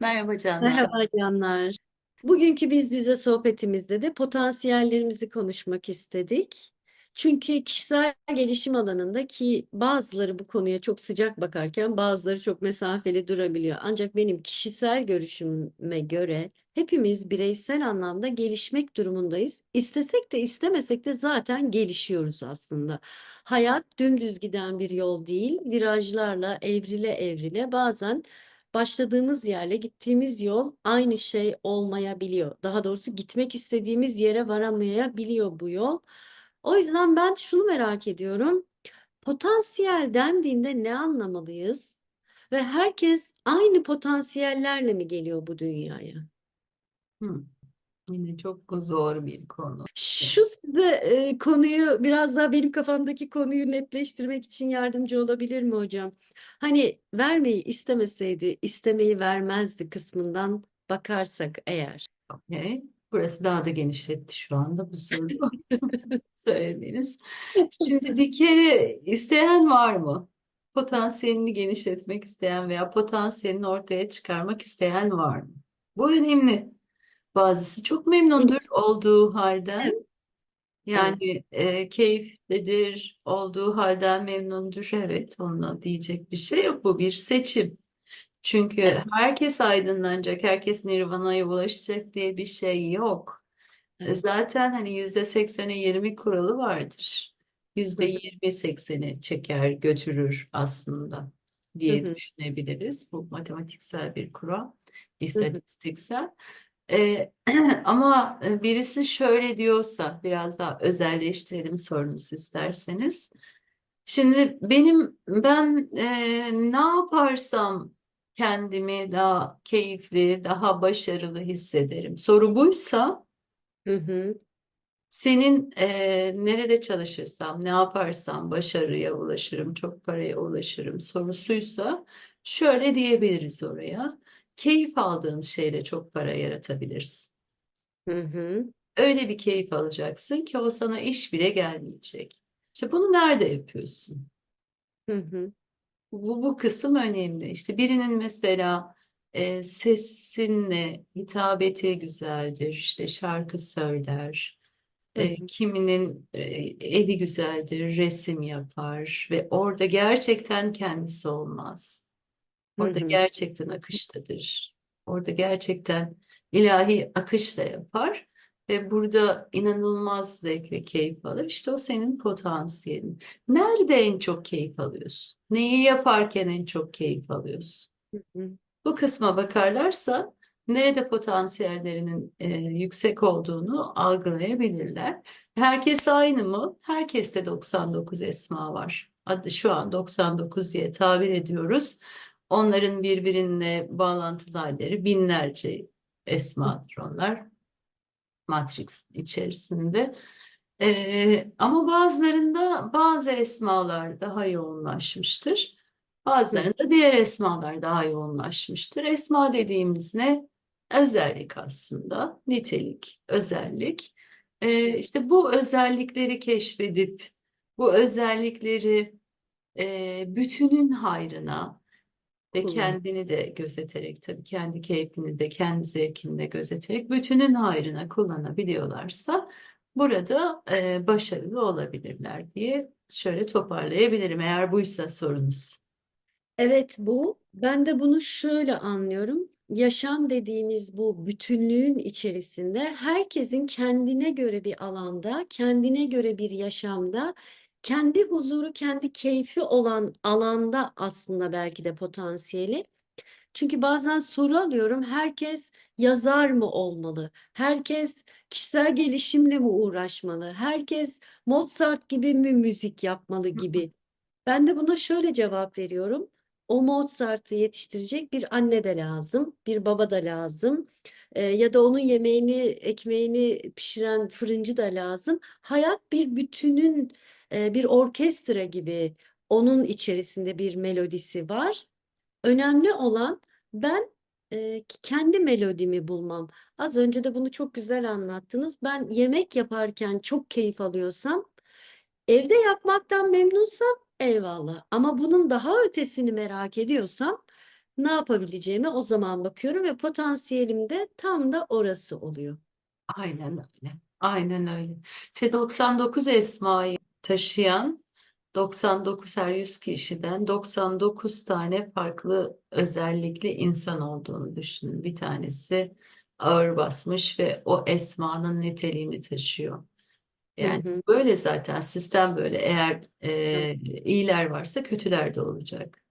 Merhaba Canlar. Merhaba canlar. Bugünkü biz bize sohbetimizde de potansiyellerimizi konuşmak istedik. Çünkü kişisel gelişim alanında ki bazıları bu konuya çok sıcak bakarken bazıları çok mesafeli durabiliyor. Ancak benim kişisel görüşüme göre hepimiz bireysel anlamda gelişmek durumundayız. İstesek de istemesek de zaten gelişiyoruz aslında. Hayat dümdüz giden bir yol değil, virajlarla evrile evrile bazen başladığımız yerle gittiğimiz yol aynı şey olmayabiliyor. Daha doğrusu gitmek istediğimiz yere varamayabiliyor bu yol. O yüzden ben şunu merak ediyorum. Potansiyel dendiğinde ne anlamalıyız? Ve herkes aynı potansiyellerle mi geliyor bu dünyaya? Hı, Yine çok zor bir konu. Şu size e, konuyu biraz daha benim kafamdaki konuyu netleştirmek için yardımcı olabilir mi hocam? Hani vermeyi istemeseydi, istemeyi vermezdi kısmından bakarsak eğer. Okay. Burası daha da genişletti şu anda bu soru söylediğiniz. Şimdi bir kere isteyen var mı? Potansiyelini genişletmek isteyen veya potansiyelini ortaya çıkarmak isteyen var mı? Bu önemli. Bazısı çok memnundur olduğu halden. Evet, evet. Yani e, keyiflidir, olduğu halden memnundur. Evet, onunla diyecek bir şey yok. Bu bir seçim. Çünkü Evet, herkes aydınlanacak, herkes nirvana'ya ulaşacak diye bir şey yok. E, evet. Zaten hani yüzde seksene 20 kuralı vardır. Hı Yüzde hı, yirmi sekseni çeker götürür aslında hı diye hı, düşünebiliriz. Bu matematiksel bir kural, hı hı, istatistiksel. E, ama e, birisi şöyle diyorsa biraz daha özelleştirelim sorunuzu isterseniz. Şimdi benim ben e, ne yaparsam kendimi daha keyifli, daha başarılı hissederim. Soru buysa hı hı, senin e, nerede çalışırsam, ne yaparsam başarıya ulaşırım, çok paraya ulaşırım sorusuysa şöyle diyebiliriz oraya. Keyif aldığın şeyle çok para yaratabilirsin. hı hı, Öyle bir keyif alacaksın ki o sana iş bile gelmeyecek. İşte bunu nerede yapıyorsun? hı hı, Bu, bu kısım önemli. İşte birinin mesela e, sesinle hitabeti güzeldir. İşte şarkı söyler. E, kiminin e, eli güzeldir, resim yapar ve orada gerçekten kendisi olmaz. Orada hı. gerçekten akıştadır. Orada gerçekten ilahi akışla yapar ve burada inanılmaz zevk ve keyif alır. İşte o senin potansiyelin. Nerede en çok keyif alıyorsun? Neyi yaparken en çok keyif alıyorsun? hı hı. Bu kısma bakarlarsa nerede potansiyellerinin e, yüksek olduğunu algılayabilirler. Herkes aynı mı? Herkeste 99 esma var. Adı şu an 99 diye tabir ediyoruz. Onların birbirine bağlantılı halleri binlerce esmadır onlar. Matrix içerisinde. E, ama bazılarında bazı esmalar daha yoğunlaşmıştır. Bazılarında diğer esmalar daha yoğunlaşmıştır. Esma dediğimiz ne? Özellik aslında, nitelik, özellik. Ee, işte bu özellikleri keşfedip, bu özellikleri e, bütünün hayrına ve Kullan. kendini de gözeterek, tabii kendi keyfini de, kendi zevkini de gözeterek bütünün hayrına kullanabiliyorlarsa burada e, başarılı olabilirler diye şöyle toparlayabilirim eğer buysa sorunuz. Evet bu. Ben de bunu şöyle anlıyorum. Yaşam dediğimiz bu bütünlüğün içerisinde herkesin kendine göre bir alanda, kendine göre bir yaşamda, kendi huzuru, kendi keyfi olan alanda aslında belki de potansiyeli. Çünkü bazen soru alıyorum. Herkes yazar mı olmalı? Herkes kişisel gelişimle mi uğraşmalı? Herkes Mozart gibi mi müzik yapmalı gibi. Ben de buna şöyle cevap veriyorum. O Mozart'ı yetiştirecek bir anne de lazım, bir baba da lazım. Ee, ya da onun yemeğini, ekmeğini pişiren fırıncı da lazım. Hayat bir bütünün, bir orkestra gibi onun içerisinde bir melodisi var. Önemli olan ben kendi melodimi bulmam. Az önce de bunu çok güzel anlattınız. Ben yemek yaparken çok keyif alıyorsam, evde yapmaktan memnunsam eyvallah. Ama bunun daha ötesini merak ediyorsam ne yapabileceğime o zaman bakıyorum ve potansiyelim de tam da orası oluyor. Aynen öyle. Aynen öyle. İşte 99 esmayı taşıyan 99 her 100 kişiden 99 tane farklı özellikli insan olduğunu düşünün. Bir tanesi ağır basmış ve o esmanın niteliğini taşıyor. Hı Yani hı. böyle zaten sistem böyle. Eğer Hı. e, iyiler varsa kötüler de olacak.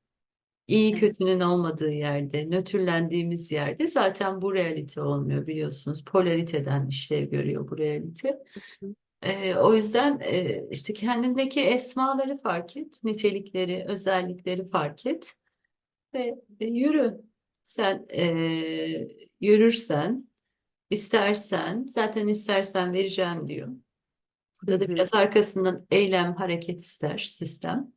İyi kötünün olmadığı yerde, nötrlendiğimiz yerde zaten bu realite olmuyor biliyorsunuz. Polariteden işlev görüyor bu realite. Hı. Ee, o yüzden e, işte kendindeki esmaları fark et, nitelikleri, özellikleri fark et ve e, yürü. Sen e, yürürsen, istersen, zaten istersen vereceğim diyor. Burada da biraz arkasından eylem, hareket ister sistem.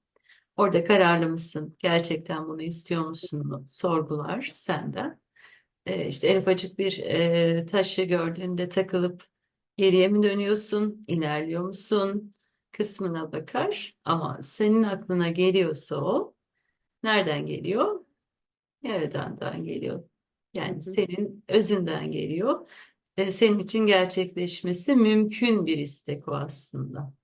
Orada kararlı mısın? Gerçekten bunu istiyor musun? Sorgular senden. E, işte en ufacık bir e, taşı gördüğünde takılıp geriye mi dönüyorsun, ilerliyor musun kısmına bakar. Ama senin aklına geliyorsa o, nereden geliyor? Yaradan'dan geliyor. Hı Yani hı. senin özünden geliyor. E, senin için gerçekleşmesi mümkün bir istek o aslında.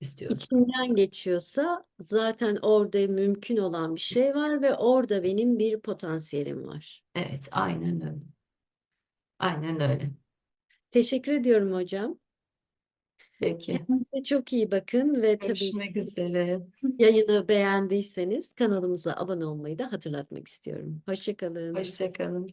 İstiyorsan. İçinden geçiyorsa zaten orada mümkün olan bir şey var ve orada benim bir potansiyelim var. Evet, aynen öyle. Aynen öyle. Teşekkür ediyorum hocam. Peki. Kendinize çok iyi bakın ve tabii Görüşmek üzere. yayını beğendiyseniz kanalımıza abone olmayı da hatırlatmak istiyorum. Hoşça kalın. Hoşça kalın.